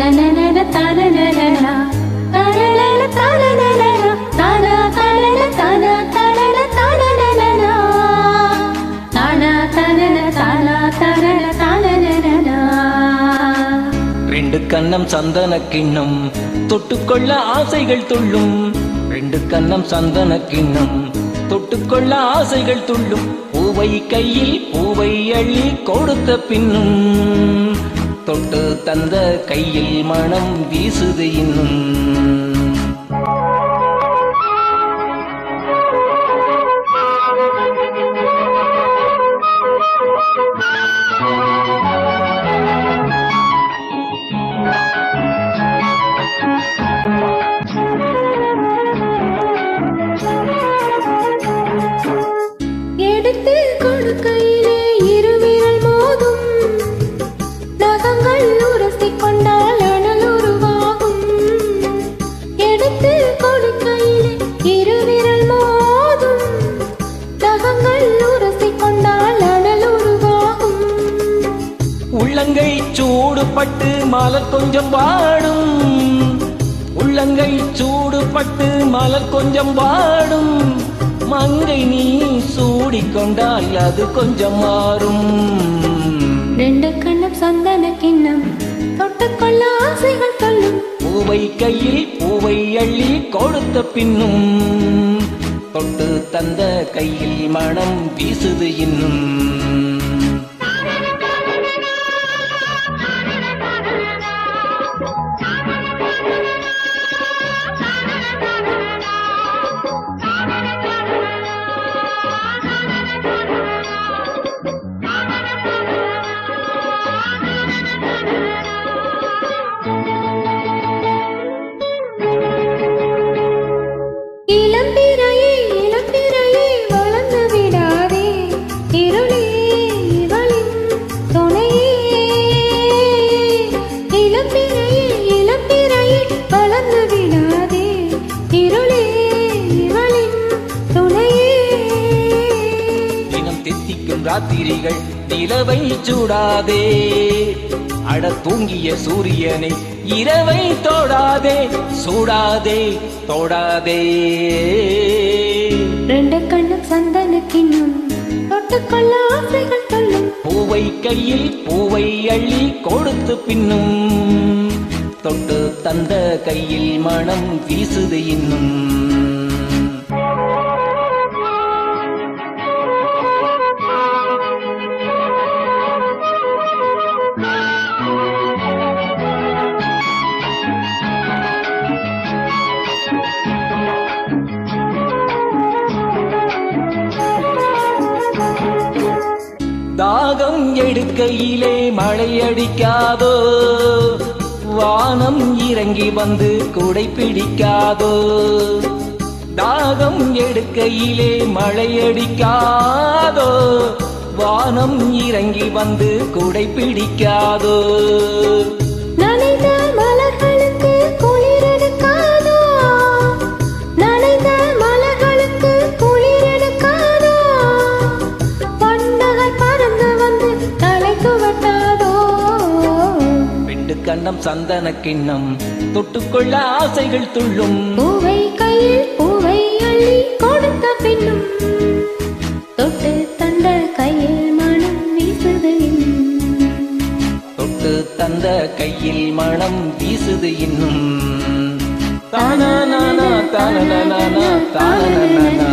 തല തല തല തല തല തല கண்ணம் சந்தன கிண்ணம் தொட்டுக்கொள்ள ஆசைகள் துள்ளும். ரெண்டு கண்ணம் சந்தன கிண்ணம் தொட்டுக்கொள்ள ஆசைகள் துள்ளும். பூவை கையில் பூவை அள்ளி கொடுத்த பின்னும். தொட்டு தந்த கையில் மனம் வீசுது இன்னும். சூடுபட்டு மலர் கொஞ்சம் வாடும். உள்ளங்கை சூடுபட்டு மலர் கொஞ்சம் வாடும். மங்கை நீ சூடிக்கொண்டால் அது கொஞ்சம் மாறும். ரெண்டு கண்ணம் சந்தன கிண்ணம். தொட்டுக்கொள்ள ஆசைகள் சொல்லும் பூவை கையில் பூவை அள்ளி கொடுத்த பின்னும். தொட்டு தந்த கையில் மனம் வீசுது இன்னும். ராத்திரிகள் நிலவை சூடாதே. அட தூங்கிய சூரியனை இரவை தோடாதே. சூடாதே தோடாதே. ரெண்டு கண்ணும் சந்தன கிண்ணும் தொட்டுக்கொள்ள ஆசைகள் சொல்லும். பூவை கையில் பூவை அள்ளி கொடுத்து பின்னும். தொட்டு தந்த கையில் மனம் வீசுது இன்னும். தாகம் எடுக்கையிலே மழையடிக்காதோ? வானம் இறங்கி வந்து குடை பிடிக்காதோ தாகம் எடுக்கையிலே மழையடிக்காதோ? வானம் இறங்கி வந்து குடை பிடிக்காதோ கண்ணம் சந்தன கிண்ணம் தொட்டுக்கொள்ள ஆசைகள் துள்ளும். பூவை கையில் பூவை அள்ளி கொடுத்த பின்னும் தொட்டு தந்த கையில் மனம் வீசுது. தொட்டு தந்த கையில் மனம் வீசுது இன்னும். தானா தானா தானா தானா